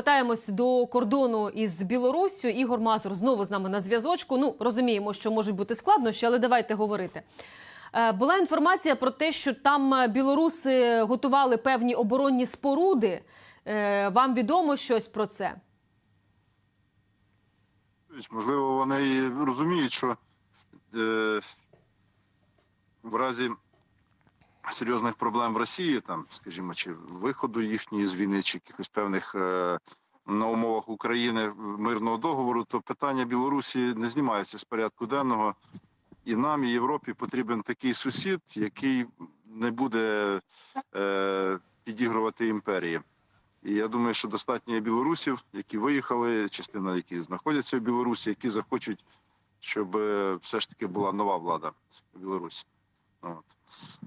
Повертаємось до кордону із Білоруссю. Ігор Мазур знову з нами на зв'язочку. Ну розуміємо, що можуть бути складнощі, але давайте говорити. Е, Була інформація про те, що там е, білоруси готували певні оборонні споруди. Е, Вам відомо щось про це? Можливо, вони розуміють, що в разі серйозних проблем в Росії, там, скажімо, чи виходу їхньої з війни, чи якихось певних е, на умовах України мирного договору, то питання Білорусі не знімається з порядку денного. І нам, і Європі потрібен такий сусід, який не буде е, підігрувати імперії. І я думаю, що достатньо є білорусів, які виїхали, частина які знаходяться в Білорусі, які захочуть, щоб е, все ж таки була нова влада в Білорусі. От.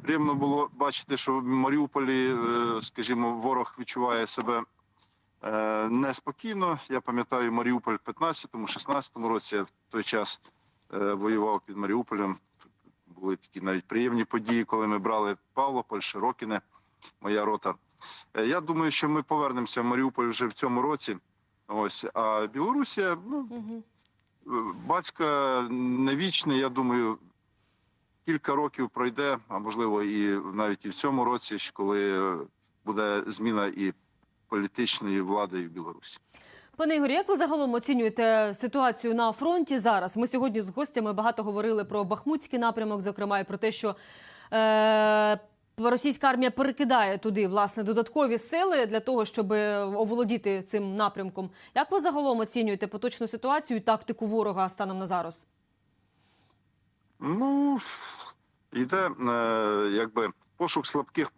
Приємно було бачити, що в Маріуполі, е, скажімо, ворог відчуває себе е, неспокійно. Я пам'ятаю Маріуполь в 15-16 році. Я в той час е, воював під Маріуполем. Були такі навіть приємні події, коли ми брали Павлополь, Широкіне, моя рота. Я думаю, що ми повернемося в Маріуполь вже в цьому році. Ось а Білорусія, ну Угу. батька не вічний. Я думаю, кілька років пройде, а можливо, і навіть і в цьому році, коли буде зміна і політичної влади в Білорусі. Пане Ігорі, як ви загалом оцінюєте ситуацію на фронті зараз? Ми сьогодні з гостями багато говорили про Бахмутський напрямок, зокрема, і про те, що е, російська армія перекидає туди власне додаткові сили для того, щоб оволодіти цим напрямком. Як ви загалом оцінюєте поточну ситуацію і тактику ворога станом на зараз? Ну йде е, якби пошук слабких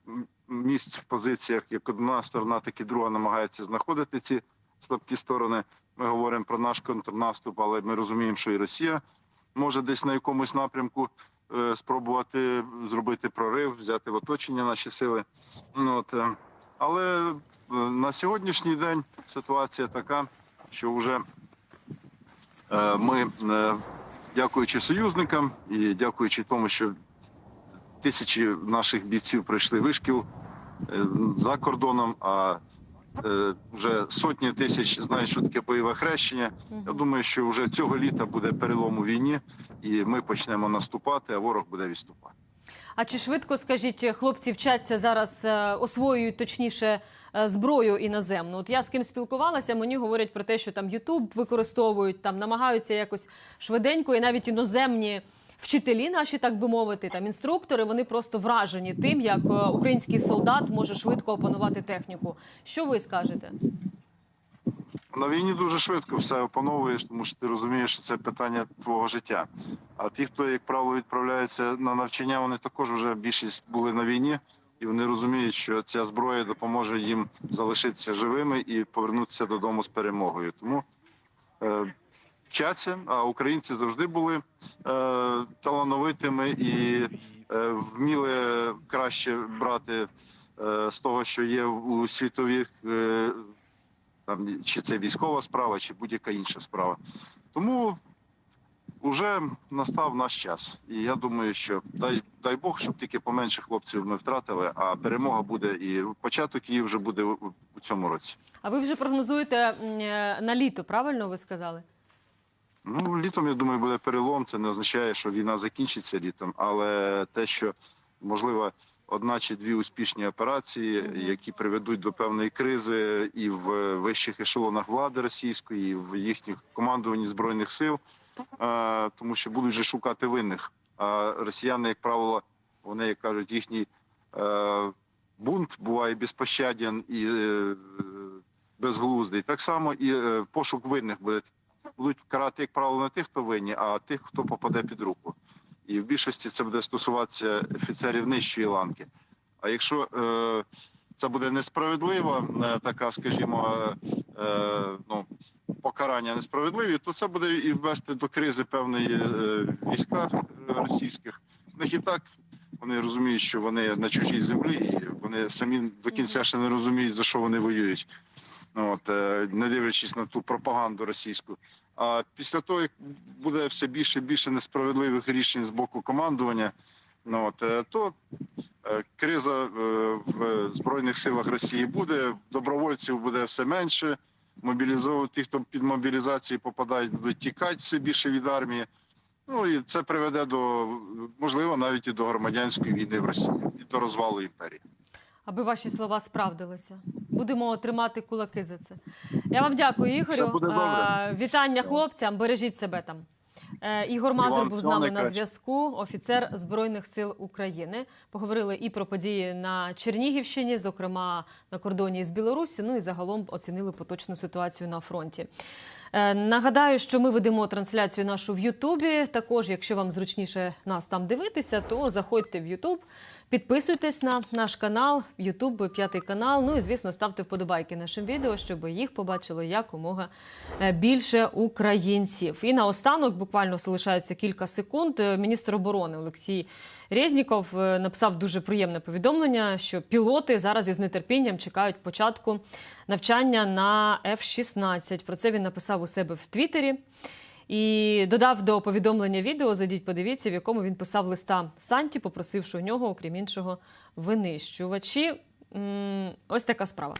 місць в позиціях, як одна сторона, так і друга намагається знаходити ці слабкі сторони. Ми говоримо про наш контрнаступ, але ми розуміємо, що і Росія може десь на якомусь напрямку е, спробувати зробити прорив, взяти в оточення наші сили. Ну, от, е, але на сьогоднішній день ситуація така, що вже ми, дякуючи союзникам і дякуючи тому, що тисячі наших бійців пройшли вишкіл е, за кордоном, а е, вже сотні тисяч знають, що таке бойове хрещення. Я думаю, що вже цього літа буде перелом у війні, і ми почнемо наступати, а ворог буде відступати. А чи швидко, скажіть, хлопці вчаться зараз, е, освоюють точніше зброю іноземну? От я з ким спілкувалася, мені говорять про те, що там Ютуб використовують, там намагаються якось швиденько, і навіть іноземні вчителі, наші так би мовити, там інструктори, вони просто вражені тим, як е, український солдат може швидко опанувати техніку. Що ви скажете? На війні дуже швидко все опановуєш, тому що ти розумієш, що це питання твого життя. А ті, хто, як правило, відправляються на навчання, вони також вже більшість були на війні, і вони розуміють, що ця зброя допоможе їм залишитися живими і повернутися додому з перемогою. Тому е, вчаться, а українці завжди були е, талановитими і е, вміли краще брати е, з того, що є у світових. Е, там чи це військова справа, чи будь-яка інша справа. Тому вже настав наш час. І я думаю, що дай дай Бог, щоб тільки поменше хлопців ми втратили, а перемога буде і початок її вже буде у, цьому році. А ви вже прогнозуєте е, на літо, правильно ви сказали? Ну, літом, я думаю, буде перелом. Це не означає, що війна закінчиться літом, але те, що можливо. Одна чи дві успішні операції, які приведуть до певної кризи і в вищих ешелонах влади російської, і в їхніх командуванні збройних сил, е, тому що будуть же шукати винних. А росіяни, як правило, вони як кажуть, їхній е, бунт буває безпощаден і е, безглуздий. Так само і пошук винних буде будуть карати, як правило, не тих, хто винні, а тих, хто попаде під руку. І в більшості це буде стосуватися офіцерів нижчої ланки. А якщо е, це буде несправедлива, е, така, скажімо, е, е, ну, покарання несправедливі, то це буде і ввести до кризи певної е, війська російських. З них і так вони розуміють, що вони на чужій землі, і вони самі до кінця ще не розуміють, за що вони воюють. От, не дивлячись на ту пропаганду російську. А після того, як буде все більше і більше несправедливих рішень з боку командування, ну от е, то е, криза е, в збройних силах Росії буде, добровольців буде все менше. мобілізовувати тих, хто під мобілізацію попадають, будуть тікати все більше від армії. Ну і це приведе до можливо навіть і до громадянської війни в Росії і до розвалу імперії. Аби ваші слова справдилися. Будемо тримати кулаки за це. Я вам дякую, Ігорю. Вітання хлопцям. Бережіть себе там. Е, Ігор Мазур був з нами на зв'язку, офіцер Збройних сил України. Поговорили і про події на Чернігівщині, зокрема на кордоні з Білорусі. Ну і загалом оцінили поточну ситуацію на фронті. Е, Нагадаю, що ми ведемо трансляцію нашу в Ютубі. Також, якщо вам зручніше нас там дивитися, то заходьте в Ютуб, підписуйтесь на наш канал, Ютуб, п'ятий канал. Ну і звісно, ставте вподобайки нашим відео, щоб їх побачило якомога е, більше українців. І наостанок, буквально залишається кілька секунд. е, Міністр оборони Олексій Резніков е, написав дуже приємне повідомлення, що пілоти зараз із нетерпінням чекають початку навчання на F-16. Про це він написав у себе в Твіттері. І додав до повідомлення відео, зайдіть, подивіться, в якому він писав листа Санті, попросивши у нього, окрім іншого, винищувачі. Ось така справа.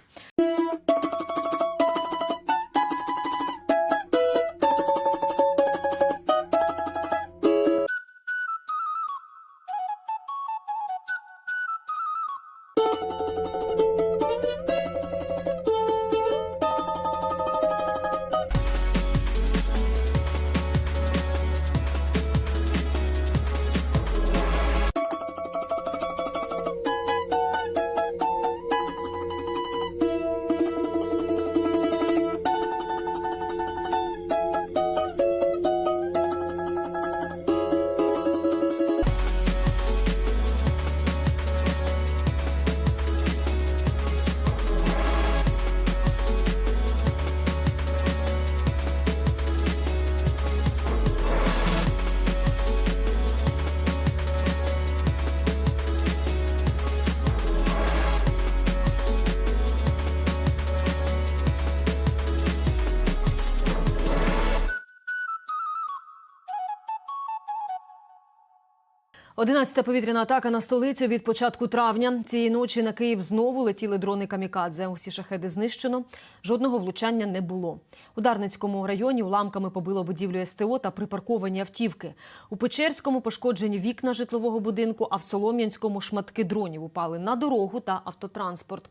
Одинадцята повітряна атака на столицю від початку травня. Цієї ночі на Київ знову летіли дрони камікадзе. Усі шахеди знищено. Жодного влучання не було. У Дарницькому районі уламками побило будівлю СТО та припарковані автівки. У Печерському пошкоджені вікна житлового будинку, а в Солом'янському шматки дронів упали на дорогу та автотранспорт.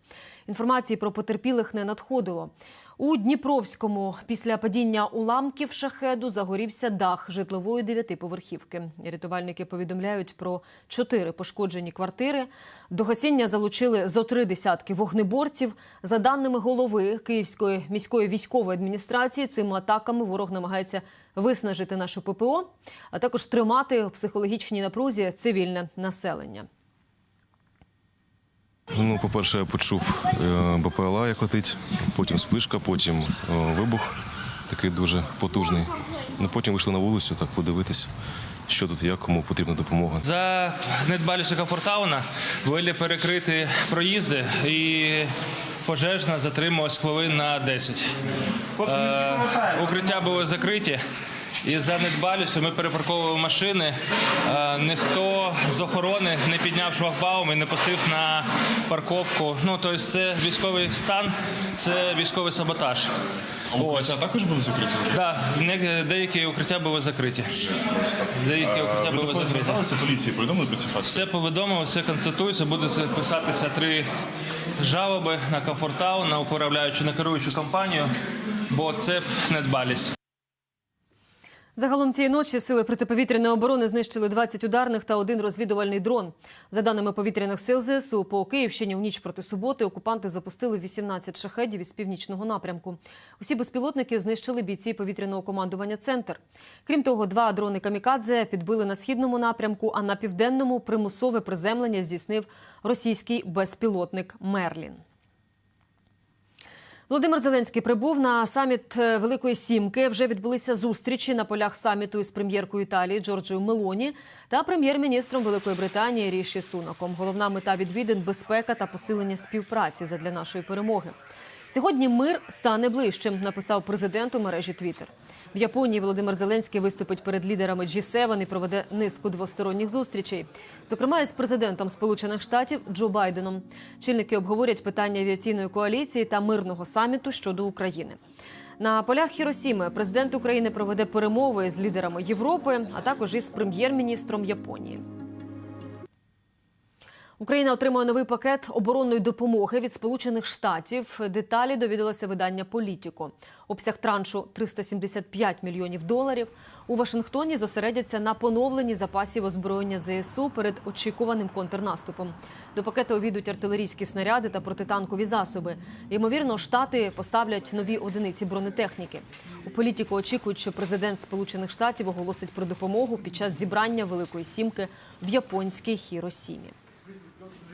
Інформації про потерпілих не надходило. У Дніпровському після падіння уламків шахеду загорівся дах житлової дев'ятиповерхівки. Рятувальники повідомляють про чотири пошкоджені квартири. До гасіння залучили зо три десятки вогнеборців. За даними голови Київської міської військової адміністрації, цими атаками ворог намагається виснажити наше ППО, а також тримати у психологічній напрузі цивільне населення. Ну, по-перше, я почув е, БПЛА, як летить, потім спишка, потім е, вибух такий дуже потужний. Ну, потім вийшли на вулицю, так подивитися, що тут, як, кому потрібна допомога. За недбалістю Комфортауна були перекриті проїзди і пожежна затрималась хвилин на 10. Е, укриття були закриті. І за недбалістю ми перепарковували машини. Е, ніхто з охорони не підняв шлагбаум і не пустив на парковку. Ну, тобто це військовий стан, це військовий саботаж. Укриття також були закриті? Так, деякі укриття були закриті. Деякі укриття Ви були закриті. зверталися поліції, повідомили про ці факти? Все повідомило, все констатується. Буде писатися три жалоби на Комфортау, на управляючу, на керуючу компанію, бо це недбалість. Загалом цієї ночі сили протиповітряної оборони знищили 20 ударних та один розвідувальний дрон. За даними повітряних сил ЗСУ, по Київщині в ніч проти суботи окупанти запустили 18 шахедів із північного напрямку. Усі безпілотники знищили бійці повітряного командування «Центр». Крім того, два дрони камікадзе підбили на східному напрямку, а на південному примусове приземлення здійснив російський безпілотник Мерлін. Володимир Зеленський прибув на саміт е, Великої Сімки. Вже відбулися зустрічі на полях саміту із прем'єркою Італії Джорджою Мелоні та прем'єр-міністром Великої Британії Ріші Сунаком. Головна мета відвідин безпека та посилення співпраці задля нашої перемоги. Сьогодні мир стане ближчим, написав президент у мережі Твіттер. В Японії Володимир Зеленський виступить перед лідерами G7 і проведе низку двосторонніх зустрічей, зокрема із президентом Сполучених Штатів Джо Байденом. Чільники обговорять питання авіаційної коаліції та мирного саміту щодо України. На полях Хіросіми президент України проведе перемови з лідерами Європи, а також із прем'єр-міністром Японії. Україна отримує новий пакет оборонної допомоги від Сполучених Штатів. Деталі довідалося видання Політіко. Обсяг траншу 375 мільйонів доларів. У Вашингтоні зосередяться на поновленні запасів озброєння ЗСУ перед очікуваним контрнаступом. До пакету увійдуть артилерійські снаряди та протитанкові засоби. Ймовірно, штати поставлять нові одиниці бронетехніки. У політику очікують, що президент Сполучених Штатів оголосить про допомогу під час зібрання Великої Сімки в японській Хіросімі.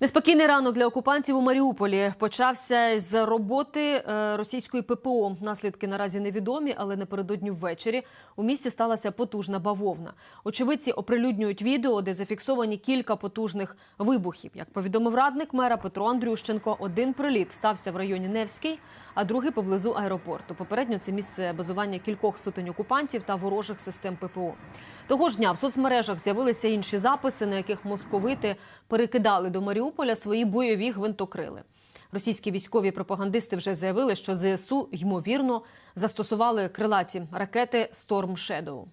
Неспокійний ранок для окупантів у Маріуполі почався з роботи е, російської ППО. Наслідки наразі невідомі, але напередодні ввечері у місті сталася потужна бавовна. Очевидці оприлюднюють відео, де зафіксовані кілька потужних вибухів. Як повідомив радник мера Петро Андрющенко, один приліт стався в районі Невський, а другий поблизу аеропорту. Попередньо це місце базування кількох сотень окупантів та ворожих систем ППО. Того ж дня в соцмережах з'явилися інші записи, на яких московити перекидали до Маріуполя свої бойові гвинтокрили. Російські військові пропагандисти вже заявили, що ЗСУ ймовірно застосували крилаті ракети Storm Shadow.